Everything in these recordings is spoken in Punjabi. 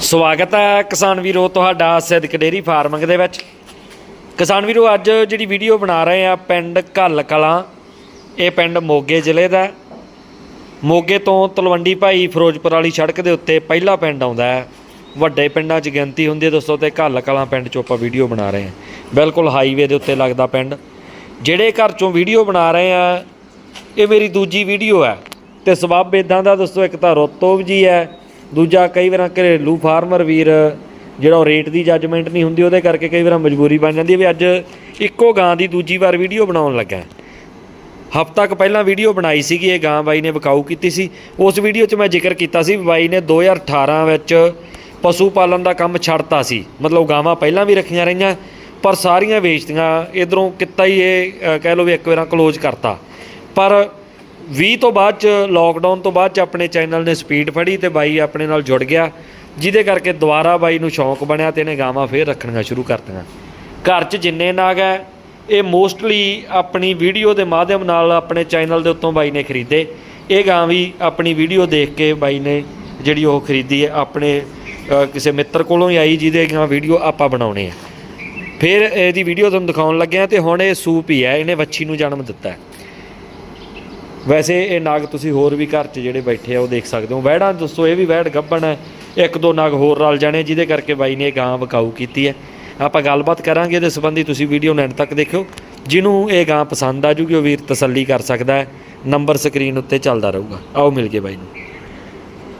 ਸਵਾਗਤ ਹੈ ਕਿਸਾਨ ਵੀਰੋ ਤੁਹਾਡਾ ਸਿੱਧਕ ਡੇਰੀ ਫਾਰਮਿੰਗ ਦੇ ਵਿੱਚ। ਕਿਸਾਨ ਵੀਰੋ, ਅੱਜ ਜਿਹੜੀ ਵੀਡੀਓ ਬਣਾ ਰਹੇ ਆ ਪਿੰਡ ਘੱਲ ਕਲਾਂ ਇਹ ਪਿੰਡ ਮੋਗੇ ਜ਼ਿਲ੍ਹੇ ਦਾ ਮੋਗੇ ਤੋਂ ਤਲਵੰਡੀ ਭਾਈ ਫਿਰੋਜ਼ਪੁਰ ਵਾਲੀ ਸੜਕ ਦੇ ਉੱਤੇ ਪਹਿਲਾ ਪਿੰਡ ਆਉਂਦਾ ਹੈ। ਵੱਡੇ ਪਿੰਡਾਂ 'ਚ ਗਿਣਤੀ ਹੁੰਦੀ ਹੈ ਦੋਸਤੋ ਤੇ ਘੱਲ ਕਲਾਂ ਪਿੰਡ 'ਚੋਂ ਆਪਾਂ ਵੀਡੀਓ ਬਣਾ ਰਹੇ ਹਾਂ। ਬਿਲਕੁਲ ਹਾਈਵੇ ਦੇ ਉੱਤੇ ਲੱਗਦਾ ਪਿੰਡ। ਜਿਹੜੇ ਘਰ 'ਚੋਂ ਵੀਡੀਓ ਬਣਾ ਰਹੇ ਆ ਇਹ ਮੇਰੀ ਦੂਜੀ ਵੀਡੀਓ ਹੈ। ਤੇ ਸਬੱਬ ਇਦਾਂ ਦਾ ਦੋਸਤੋ, ਇੱਕ ਤਾਂ ਰੋਤੋਵ ਜੀ ਹੈ ਦੂਜਾ ਕਈ ਵਾਰ ਘਰੇਲੂ ਫਾਰਮਰ ਵੀਰ, ਜਿਹੜਾ ਉਹ ਰੇਟ ਦੀ ਜੱਜਮੈਂਟ ਨਹੀਂ ਹੁੰਦੀ, ਉਹਦੇ ਕਰਕੇ ਕਈ ਵਾਰ ਮਜਬੂਰੀ ਬਣ ਜਾਂਦੀ ਹੈ ਵੀ ਅੱਜ ਇੱਕੋ ਗਾਂ ਦੀ ਦੂਜੀ ਵਾਰ ਵੀਡੀਓ ਬਣਾਉਣ ਲੱਗਾ ਹਫ਼ਤਾ ਕੁ ਪਹਿਲਾਂ ਵੀਡੀਓ ਬਣਾਈ ਸੀਗੀ, ਇਹ ਗਾਂ ਬਾਈ ਨੇ ਵਿਕਾਊ ਕੀਤੀ ਸੀ। ਉਸ ਵੀਡੀਓ 'ਚ ਮੈਂ ਜ਼ਿਕਰ ਕੀਤਾ ਸੀ ਬਾਈ ਨੇ 2018 ਵਿੱਚ ਪਸ਼ੂ ਪਾਲਣ ਦਾ ਕੰਮ ਛੱਡਤਾ ਸੀ। ਮਤਲਬ ਗਾਵਾਂ ਪਹਿਲਾਂ ਵੀ ਰੱਖੀਆਂ ਰਹੀਆਂ, ਪਰ ਸਾਰੀਆਂ ਵੇਚਤੀਆਂ। ਇਧਰੋਂ ਕਿੱਤਾ ਹੀ ਇਹ ਕਹਿ ਲਓ ਵੀ ਇੱਕ ਵਾਰਾਂ ਕਲੋਜ਼ ਕਰਤਾ। ਪਰ 20 ਤੋਂ ਬਾਅਦ ਚ ਲੋਕਡਾਊਨ ਤੋਂ ਬਾਅਦ ਚ ਆਪਣੇ ਚੈਨਲ ਨੇ ਸਪੀਡ ਫੜੀ ਤੇ ਬਾਈ ਆਪਣੇ ਨਾਲ ਜੁੜ ਗਿਆ, ਜਿਹਦੇ ਕਰਕੇ ਦੁਬਾਰਾ ਬਾਈ ਨੂੰ ਸ਼ੌਂਕ ਬਣਿਆ ਤੇ ਇਹਨੇ ਗਾਵਾਂ ਫੇਰ ਰੱਖਣੀਆਂ ਸ਼ੁਰੂ ਕਰਤੀਆਂ। ਘਰ 'ਚ ਜਿੰਨੇ ਨਾਗ ਹੈ, ਇਹ ਮੋਸਟਲੀ ਆਪਣੀ ਵੀਡੀਓ ਦੇ ਮਾਧਿਅਮ ਨਾਲ ਆਪਣੇ ਚੈਨਲ ਦੇ ਉੱਤੋਂ ਬਾਈ ਨੇ ਖਰੀਦੇ। ਇਹ ਗਾਂ ਵੀ ਆਪਣੀ ਵੀਡੀਓ ਦੇਖ ਕੇ ਬਾਈ ਨੇ ਜਿਹੜੀ ਉਹ ਖਰੀਦੀ ਹੈ, ਆਪਣੇ ਕਿਸੇ ਮਿੱਤਰ ਕੋਲੋਂ ਹੀ ਆਈ ਜਿਹਦੇ ਗਾਂ ਵੀਡੀਓ ਆਪਾਂ ਬਣਾਉਣੇ ਆ। ਫਿਰ ਇਹਦੀ ਵੀਡੀਓ ਤੁਹਾਨੂੰ ਦਿਖਾਉਣ ਲੱਗਿਆ ਆ ਤੇ ਹੁਣ ਇਹ ਸੂਪ ਹੀ ਹੈ, ਇਹਨੇ ਵੱਛੀ ਨੂੰ ਜਨਮ ਦਿੱਤਾ ਹੈ। ਵੈਸੇ ਇਹ ਨਾਗ ਤੁਸੀਂ ਹੋਰ ਵੀ ਘਰ 'ਚ ਜਿਹੜੇ ਬੈਠੇ ਆ ਉਹ ਦੇਖ ਸਕਦੇ ਹੋ। ਵਹਿੜਾਂ ਦੋਸਤੋ ਇਹ ਵੀ ਵਹਿੜ ਗੱਬਣ ਹੈ। ਇੱਕ ਦੋ ਨਾਗ ਹੋਰ ਰਲ ਜਾਣੇ ਜਿਹਦੇ ਕਰਕੇ ਬਾਈ ਨੇ ਇਹ ਗਾਂ ਵਿਕਾਊ ਕੀਤੀ ਹੈ। ਆਪਾਂ ਗੱਲਬਾਤ ਕਰਾਂਗੇ ਇਹਦੇ ਸੰਬੰਧੀ ਤੁਸੀਂ ਵੀਡੀਓ ਨੂੰ ਐਂਡ ਤੱਕ ਦੇਖਿਓ। ਜਿਹਨੂੰ ਇਹ ਗਾਂ ਪਸੰਦ ਆ ਜੂਗੀ ਉਹ ਵੀਰ ਤਸੱਲੀ ਕਰ ਸਕਦਾ ਹੈ। ਨੰਬਰ ਸਕਰੀਨ ਉੱਤੇ ਚੱਲਦਾ ਰਹੂਗਾ। ਆਓ ਮਿਲ ਗਏ ਬਾਈ ਨੂੰ।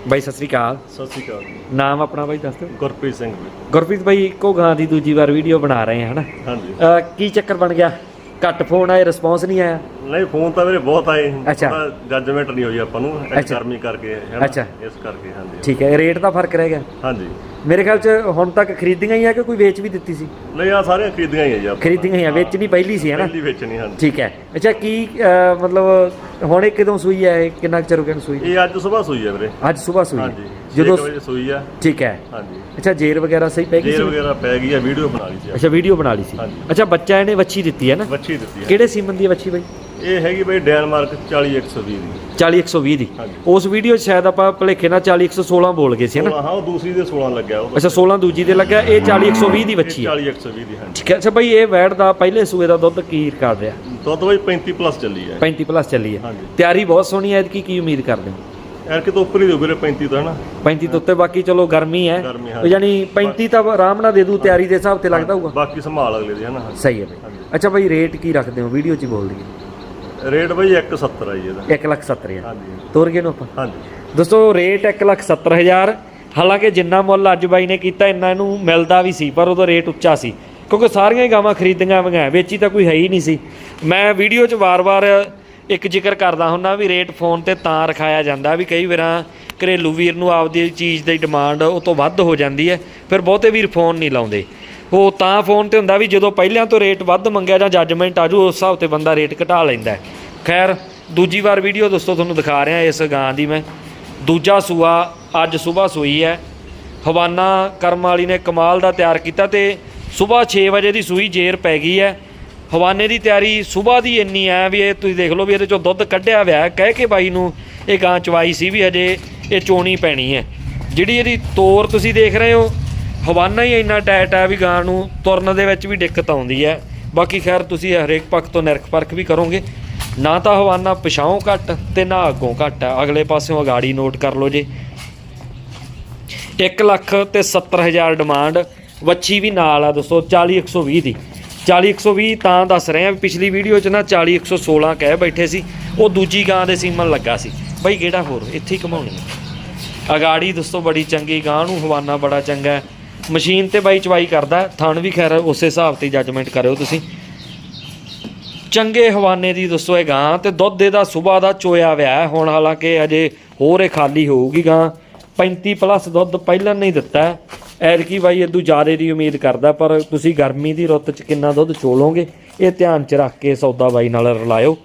ਬਾਈ ਸਤਿ ਸ੍ਰੀ ਅਕਾਲ। ਸਤਿ ਸ਼੍ਰੀ ਅਕਾਲ। ਨਾਮ ਆਪਣਾ ਬਾਈ ਦੱਸ ਦਿਓ। ਗੁਰਪ੍ਰੀਤ ਸਿੰਘ ਗੁਰਪ੍ਰੀਤ ਬਾਈ ਇੱਕੋ ਗਾਂ ਦੀ ਦੂਜੀ ਵਾਰ ਵੀਡੀਓ ਬਣਾ ਰਹੇ ਆ ਹਨਾ? ਹਾਂਜੀ। ਕੀ ਚੱਕਰ ਬਣ ਗਿਆ? ਘੱਟ ਫੋਨ ਆਏ ਰਿਸਪੌਂਸ ਨਹੀਂ ਆਇਆ ਨਹੀਂ ਫੋਨ ਤਾਂ ਮੇਰੇ ਬਹੁਤ ਆਏ ਅੱਛਾ। ਜੱਜਮੈਂਟ ਨਹੀਂ ਹੋਈ ਆਪਾਂ ਨੂੰ। ਗਰਮੀ ਕਰਕੇ ਹੈ ਨਾ ਅੱਛਾ। ਇਸ ਕਰਕੇ ਹਾਂਜੀ ਠੀਕ ਹੈ ਰੇਟ ਦਾ ਫ਼ਰਕ ਰਹਿ ਗਿਆ ਹਾਂਜੀ ਮੇਰੇ ਖਿਆਲ ਚ ਹੁਣ ਤੱਕ ਖਰੀਦੀਆਂ ਹੀ ਆ ਕਿ ਕੋਈ ਵੇਚ ਵੀ ਦਿੱਤੀ ਸੀ? ਨਹੀਂ ਆ ਸਾਰੀਆਂ ਖਰੀਦੀਆਂ ਹੀ ਆ ਜੀ ਆਪਾਂ। ਖਰੀਦੀਆਂ ਹੀ ਆ ਵੇਚਣੀ ਪਹਿਲੀ ਸੀ ਹੈ ਨਾ? ਪਹਿਲੀ ਵੇਚਣੀ ਹਾਂਜੀ। ਠੀਕ ਹੈ। ਅੱਛਾ ਕੀ ਅਹ, ਮਤਲਬ ਹੁਣ ਇਹ ਕਦੋਂ ਸੂਈ ਹੈ? ਇਹ ਕਿੰਨਾ ਕੁ ਚਿਰ ਹੋ ਗਿਆ ਇਹਨੂੰ ਸੂਈ? ਇਹ ਅੱਜ ਸਵੇਰ ਸੂਈ ਹੈ ਵੀਰੇ। ਅੱਜ ਸਵੇਰ ਸੂਈ ਹੈ। ਹਾਂਜੀ ਜਦੋਂ 6 ਵਜੇ ਸੂਈ ਆ। ਠੀਕ ਹੈ। ਹਾਂਜੀ। ਅੱਛਾ ਜੇਰ ਵਗੈਰਾ ਸਹੀ ਪੈ ਗਈ ਜੇਰ ਸੀ? ਵਗੈਰਾ ਪੈ ਗਈ ਆ ਵੀਡੀਓ ਬਣਾ ਲਈ ਸੀ ਅੱਛਾ ਵੀਡੀਓ ਬਣਾ ਲਈ ਸੀ। ਹਾਂਜੀ। ਅੱਛਾ ਬੱਚਾ ਇਹਨੇ ਵੱਛੀ ਦਿੱਤੀ ਹੈ ਨਾ? ਵੱਛੀ ਦਿੱਤੀ ਹੈ। ਕਿਹੜੇ ਸੀਮਨ ਦੀ ਹੈ ਵੱਛੀ ਬਾਈ? ਇਹ ਹੈਗੀ ਬਈ ਡੈਨਮਾਰਕ 40120 ਦੀ। 40120 ਦੀ। ਹਾਂਜੀ। ਉਸ ਵੀਡੀਓ 'ਚ ਸ਼ਾਇਦ ਆਪਾਂ ਭਲੇਖੇ ਨਾਲ 40116 ਬੋਲ ਗਏ ਸੀ ਹੈ ਨਾ? 16 ਹਾਂ ਉਹ ਦੂਸਰੀ ਦੇ 16 ਲੱਗਿਆ ਉਹ ਅੱਛਾ 16 ਦੂਜੀ ਦੇ ਲੱਗਾ ਇਹ 40120 ਦੀ ਵੱਛੀ ਹੈ 40120 ਦੀ ਹਾਂਜੀ। ਠੀਕ ਹੈ ਅੱਛਾ ਬਾਈ ਇਹ ਵੈੜ ਦਾ ਪਹਿਲੇ ਸੂਏ ਦਾ ਦੁੱਧ ਕੀ ਰਿਕਾਰਡ ਰਿਹਾ? ਦੁੱਧ ਬਈ 35 ਪਲੱਸ ਚੱਲੀ ਹੈ। 35 ਪਲੱਸ ਚੱਲੀ ਹੈ। ਹਾਂਜੀ। ਤਿਆਰੀ ਬਹੁਤ ਸੋਹਣੀ ਹੈ ਕੀ ਕੀ ਉਮੀਦ ਕਰਦੇ ਹੋ? ਯਾਰ ਕਿਤੋਂ ਉੱਪਰ ਹੀ ਦੇ ਵੀਰੇ 35 ਤੋਂ ਹੈ ਨਾ? 35 ਤੋਂ ਉੱਤੇ ਬਾਕੀ ਚਲੋ ਗਰਮੀ ਹੈ। ਗਰਮੀ, ਹਾਂਜੀ। ਯਾਨੀ 35 ਤਾਂ ਆਰਾਮ ਨਾਲ ਦੇ ਦੂ ਤਿਆਰੀ ਦੇ ਹਿਸਾਬ ਤੇ ਲੱਗਦਾ ਹੋਊਗਾ। ਬਾਕੀ ਸੰਭਾਲ ਅਗਲੇ ਦੀ ਹੈ ਨਾ? ਸਹੀ ਹੈ ਬਾਈ। ਹਾਂਜੀ। ਅੱਛਾ ਬਾਈ ਰੇਟ ਕੀ ਰੱਖਦੇ ਹੋ? ਵੀਡੀਓ 'ਚ ਹੀ ਬੋਲ ਦਈਏ ਰੇਟ ਬਈ 170 ਆ ਜੀ ਇਹਦਾ। 1 ਲੱਖ 70 ਹਜ਼ਾਰ। ਹਾਂਜੀ ਤੋਰ ਗਏ ਨੂੰ ਆਪਾਂ। ਹਾਂਜੀ। ਦੋਸਤੋ ਰੇਟ 1 ਲੱਖ 70 ਹਜ਼ਾਰ। ਹਾਲਾਂਕਿ ਜਿੰਨਾ ਮੁੱਲ ਅੱਜ ਬਾਈ ਨੇ ਕੀਤਾ ਇੰਨਾ ਇਹਨੂੰ ਮਿਲਦਾ ਵੀ ਸੀ ਪਰ ਉਹਦਾ ਰੇਟ ਉੱਚਾ ਸੀ। ਕਿਉਂਕਿ ਸਾਰੀਆਂ ਹੀ ਗਾਵਾਂ ਖਰੀਦੀਆਂ ਵਗਾਂ ਵੇਚੀ ਤਾਂ ਕੋਈ ਹੈ ਹੀ ਨਹੀਂ ਸੀ। ਮੈਂ ਵੀਡੀਓ 'ਚ ਵਾਰ-ਵਾਰ ਇੱਕ ਜ਼ਿਕਰ ਕਰਦਾ ਹੁੰਨਾ ਵੀ ਰੇਟ ਫੋਨ ਤੇ ਤਾਂ ਰਖਾਇਆ ਜਾਂਦਾ ਵੀ ਕਈ ਵਾਰਾਂ ਘਰੇਲੂ ਵੀਰ ਨੂੰ ਆਪਦੀ ਚੀਜ਼ ਦੀ ਡਿਮਾਂਡ ਉਹ ਤੋਂ ਵੱਧ ਹੋ ਜਾਂਦੀ ਹੈ ਫਿਰ ਬਹੁਤੇ ਵੀਰ ਫੋਨ ਨਹੀਂ ਲਾਉਂਦੇ। ਉਹ ਤਾਂ ਫੋਨ ਤੇ ਹੁੰਦਾ ਵੀ ਜਦੋਂ ਪਹਿਲਿਆਂ ਤੋਂ ਰੇਟ ਵੱਧ ਮੰਗਿਆ ਜਾਂ ਜੱਜਮੈਂਟ ਆਜੂ ਉਸ ਹਿਸਾਬ ਤੇ ਬੰਦਾ ਰੇਟ ਘਟਾ ਲੈਂਦਾ ਖੈਰ, ਦੂਜੀ ਵਾਰ ਵੀਡੀਓ ਦੋਸਤੋ ਤੁਹਾਨੂੰ ਦਿਖਾ ਰਿਹਾ ਇਸ ਗਾਂ ਦੀ ਮੈਂ। ਦੂਜਾ ਸੂਆ ਅੱਜ ਸਵੇਰ ਸੂਈ ਹੈ। ਹਵਾਨਾ ਕਰਮ ਵਾਲੀ ਨੇ ਕਮਾਲ ਦਾ ਤਿਆਰ ਕੀਤਾ ਤੇ ਸਵੇਰ 6 ਵਜੇ ਦੀ ਸੂਈ ਜੇਰ ਪੈ ਗਈ ਹੈ। ਹਵਾਨੇ ਦੀ ਤਿਆਰੀ ਸਵੇਰ ਦੀ ਇੰਨੀ ਹੈ ਵੀ ਇਹ ਤੁਸੀਂ ਦੇਖ ਲਓ ਵੀ ਇਹਦੇ ਚੋਂ ਦੁੱਧ ਕੱਢਿਆ ਹੋਇਆ ਕਹਿ ਕੇ ਬਾਈ ਨੂੰ ਇਹ ਗਾਂ ਚਵਾਈ ਸੀ ਵੀ ਹਜੇ ਇਹ ਚੋਣੀ ਪੈਣੀ ਹੈ। ਜਿਹੜੀ ਇਹਦੀ ਤੋਰ ਤੁਸੀਂ ਦੇਖ ਰਹੇ ਹੋ ਹਵਾਨਾ ਹੀ ਇੰਨਾ ਟਾਈਟ ਹੈ ਵੀ ਗਾਂ ਨੂੰ ਤੁਰਨ ਦੇ ਵਿੱਚ ਵੀ ਦਿੱਕਤ ਆਉਂਦੀ ਹੈ। ਬਾਕੀ ਖੈਰ ਤੁਸੀਂ ਹਰੇਕ ਪੱਖ ਤੋਂ ਨਿਰਖ ਪਰਖ ਵੀ ਕਰੋਗੇ। ਨਾ ਤਾਂ ਹਵਾਨਾ ਪਿਛਾਓਂ ਘੱਟ ਤੇ ਨਾ ਅੱਗੋਂ ਘੱਟ ਹੈ ਅਗਲੇ ਪਾਸਿਓਂ ਅਗਾੜੀ ਨੋਟ ਕਰ ਲਓ ਜੇ। 1 ਲੱਖ ਤੇ 70 ਹਜ਼ਾਰ ਡਿਮਾਂਡ, ਵੱਛੀ ਵੀ ਨਾਲ ਆ ਦੋਸਤੋ 40 120 ਦੀ। 40 120 ਤਾਂ ਦੱਸ ਰਹੇ ਆ ਵੀ ਪਿਛਲੀ ਵੀਡੀਓ 'ਚ ਨਾ 40 116 ਕਹਿ ਬੈਠੇ ਸੀ। ਉਹ ਦੂਜੀ ਗਾਂ ਦੇ ਸੀਮਨ ਲੱਗਾ ਸੀ। ਬਈ ਕਿਹੜਾ ਹੋਰ? ਇੱਥੇ ਹੀ ਘਮਾਉਣੀ ਅਗਾੜੀ ਦੋਸਤੋ ਬੜੀ ਚੰਗੀ ਗਾਂ ਨੂੰ, ਹਵਾਨਾ ਬੜਾ ਚੰਗਾ। ਹੈ ਮਸ਼ੀਨ ਤੇ ਬਾਈ ਚਵਾਈ ਕਰਦਾ, ਥਣ ਵੀ ਖੈਰ ਉਸੇ ਹਿਸਾਬ ਤੇ ਜੱਜਮੈਂਟ ਕਰਿਓ ਤੁਸੀਂ। ਚੰਗੇ ਹਵਾਨੇ ਦੀ ਦੱਸੋ ਇਹ ਗਾਂ, ਤੇ ਦੁੱਧ ਇਹਦਾ ਸਵੇਰ ਦਾ ਚੋਇਆ ਹੋਇਆ ਹੁਣ ਹਾਲਾਂਕਿ ਅਜੇ ਹੋਰ ਇਹ ਖਾਲੀ ਹੋਊਗੀ ਗਾਂ। 35 ਪਲੱਸ ਦੁੱਧ ਪਹਿਲਾਂ ਨਹੀਂ ਦਿੱਤਾ। ਹੈ। ਬਾਈ ਇਦੋਂ ਜ਼ਿਆਦਾ ਦੀ ਉਮੀਦ ਕਰਦਾ, ਪਰ ਤੁਸੀਂ ਗਰਮੀ ਦੀ ਰੁੱਤ 'ਚ ਕਿੰਨਾ ਦੁੱਧ ਚੋਲੋਗੇ, ਇਹ ਧਿਆਨ 'ਚ ਰੱਖ ਕੇ ਸੌਦਾ ਬਾਈ ਨਾਲ ਰਲਾਇਓ।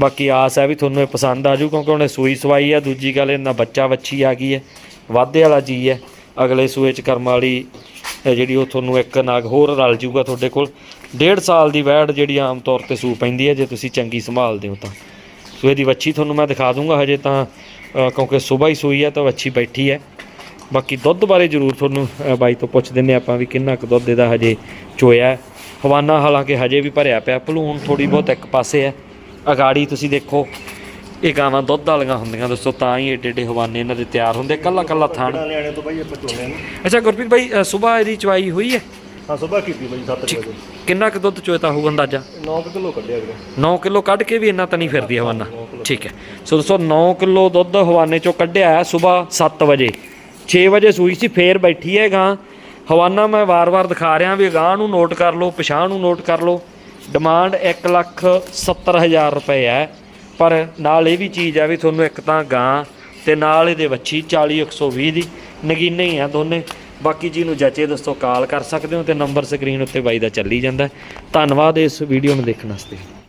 ਬਾਕੀ ਆਸ ਹੈ ਵੀ ਤੁਹਾਨੂੰ ਇਹ ਪਸੰਦ ਆ ਜੂ ਕਿਉਂਕਿ ਉਹਨੇ ਸੂਈ ਸਵਾਈ ਆ, ਦੂਜੀ ਗੱਲ ਇਹਨਾਂ ਬੱਚਾ ਵੱਛੀ ਆ ਗਈ ਹੈ, ਵਾਧੇ ਵਾਲਾ ਜੀ ਹੈ। ਅਗਲੇ ਸੂਏ 'ਚ ਕਰਮ ਵਾਲੀ ਜਿਹੜੀ ਉਹ ਤੁਹਾਨੂੰ ਇੱਕ ਨਾਗ ਹੋਰ ਰਲ ਜੂਗਾ ਤੁਹਾਡੇ ਕੋਲ। ਡੇਢ ਸਾਲ ਦੀ ਵੈੜ ਜਿਹੜੀ ਆਮ ਤੌਰ ਤੇ ਸੂ ਪੈਂਦੀ ਹੈ, ਜੇ ਤੁਸੀਂ ਚੰਗੀ ਸੰਭਾਲਦੇ ਹੋ ਤਾਂ। ਸੋ ਇਹਦੀ ਵੱਛੀ ਤੁਹਾਨੂੰ ਮੈਂ ਦਿਖਾ ਦੂੰਗਾ ਹਜੇ ਤਾਂ ਕਿਉਂਕਿ ਸਵੇਰ ਹੀ ਸੂਈ ਹੈ ਤਾਂ ਵੱਛੀ ਬੈਠੀ ਹੈ। ਬਾਕੀ ਦੁੱਧ ਬਾਰੇ ਜ਼ਰੂਰ ਤੁਹਾਨੂੰ ਬਾਈ ਤੋਂ ਪੁੱਛ ਦਿੰਨੇ ਆਪਾਂ ਵੀ ਕਿੰਨਾ ਕੁ ਦੁੱਧ ਇਹਦਾ ਹਜੇ ਚੋਇਆ ਹੈ। ਹਵਾਨਾ ਹਾਲਾਂਕਿ ਹਜੇ ਵੀ ਭਰਿਆ ਪਿਆ, ਭਲੂਣ ਥੋੜੀ ਬਹੁਤ ਇੱਕ ਪਾਸੇ ਹੈ। ਅਗਾੜੀ ਤੁਸੀਂ ਦੇਖੋ ਇਹ ਗਾਵਾਂ ਦੁੱਧ ਵਾਲੀਆਂ ਹੁੰਦੀਆਂ ਦੋਸਤੋ ਤਾਂ ਹੀ ਏਡੇ ਏਡੇ ਹਵਾਨੇ ਇਹਨਾਂ ਦੇ ਤਿਆਰ ਹੁੰਦੇ ਕੱਲਾ ਕੱਲਾ ਥਣ ਕਿਹੜਾ ਲਿਆਣੇ ਤੋਂ ਬਾਈ ਆਪਾਂ ਚੋਣੇ ਨੂੰ? ਅੱਛਾ ਗੁਰਪ੍ਰੀਤ ਬਾਈ ਸਵੇਰ ਇਹਦੀ ਚਵਾਈ ਹੋਈ ਹੈ? ਹਾਂ ਸਵੇਰ ਕੀਤੀ ਬਾਈ 7 ਵਜੇ। ਕਿੰਨਾ ਕੁ ਦੁੱਧ ਚੋਇਤਾ ਹੋਊ ਅੰਦਾਜ਼ਾ? 9 ਕਿਲੋ ਕੱਢਿਆ ਵੀਰੇ। 9 ਕਿਲੋ ਕੱਢ ਕੇ ਵੀ ਇੰਨਾ ਤਾਂ ਨਹੀਂ ਫਿਰਦੀ ਹਵਾਨਾ। ਠੀਕ ਹੈ। ਸੋ ਦੋਸਤੋ 9 ਕਿਲੋ ਦੁੱਧ ਹਵਾਨੇ ਚੋਂ ਕੱਢਿਆ ਹੈ ਸਵੇਰ 7 ਵਜੇ। 6 ਵਜੇ ਸੂਈ ਸੀ ਫੇਰ ਬੈਠੀ ਹੈ ਗਾਂ ਹਵਾਨਾ ਮੈਂ ਵਾਰ-ਵਾਰ ਦਿਖਾ ਰਿਹਾ ਵੀ ਗਾਂ ਨੂੰ ਨੋਟ ਕਰ ਲਓ ਪਛਾਣ ਨੂੰ ਨੋਟ ਕਰ ਲਓ। ਡਿਮਾਂਡ 1 ਲੱਖ 70 ਹਜ਼ਾਰ ਰੁਪਏ ਹੈ। ਪਰ ਨਾਲ ਇਹ ਵੀ ਚੀਜ਼ ਆ ਵੀ ਤੁਹਾਨੂੰ ਇੱਕ ਤਾਂ ਗਾਂ ਤੇ ਨਾਲ ਇਹਦੇ ਵੱਛੀ 40 120 ਦੀ ਨਗੀਨੇ ਹੀ ਆ ਦੋਨੇ। ਬਾਕੀ ਜੀ ਨੂੰ ਜੱਚੇ ਦੋਸਤੋ ਕਾਲ ਕਰ ਸਕਦੇ ਹੋ ਤੇ ਨੰਬਰ ਸਕਰੀਨ ਉੱਤੇ ਬਾਈ ਦਾ ਚੱਲੀ ਜਾਂਦਾ। ਧੰਨਵਾਦ ਇਸ ਵੀਡੀਓ ਨੂੰ ਦੇਖਣ ਵਾਸਤੇ।